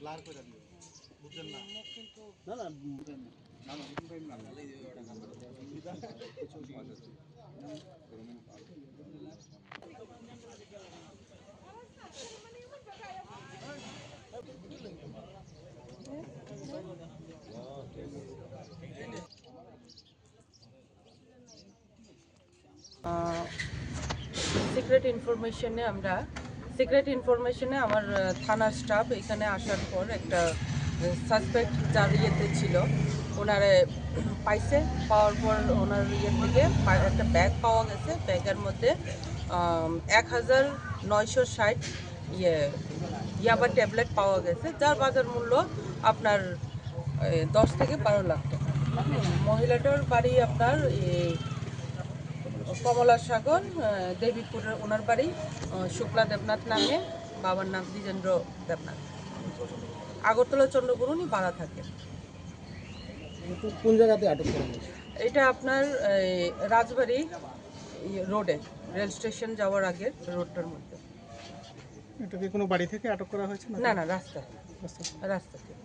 Blur করে দিও। বুঝছেন না? না না সিক্রেট ইনফরমেশনে আমরা সিক্রেট ইনফরমেশনে আমার থানার স্টাফ এখানে আসার পর একটা সাসপেক্ট যার ইয়েতে ছিল, ওনারে পাইছে, পাওয়ার পর ওনার ইয়ে থেকে একটা ব্যাগ পাওয়া গেছে ব্যাগের মধ্যে এক হাজার নয়শো ষাট ইয়ে ইয়াবা ট্যাবলেট পাওয়া গেছে, যার বাজার মূল্য আপনার দশ থেকে বারো লাখ টাকা। মহিলাটার বাড়ি আপনার এই কমলা সাগর দেবীপুরের ওনার বাড়ি শুক্লা দেবনাথ নামে বাবার নাম দ্বিজেন্দ্র দেবনাথ। আগরতলা চন্দ্রগুরু উনি ভাড়া থাকে তো কোন জায়গাতে আটক করা হয়েছে এটা আপনার এই, রাজবাড়ি ইয়ে, রোডে রেল স্টেশন যাওয়ার আগে রোডটার মধ্যে। এটা কি কোনো বাড়ি থেকে আটক করা হয়েছে? না না রাস্তা রাস্তা রাস্তা থেকে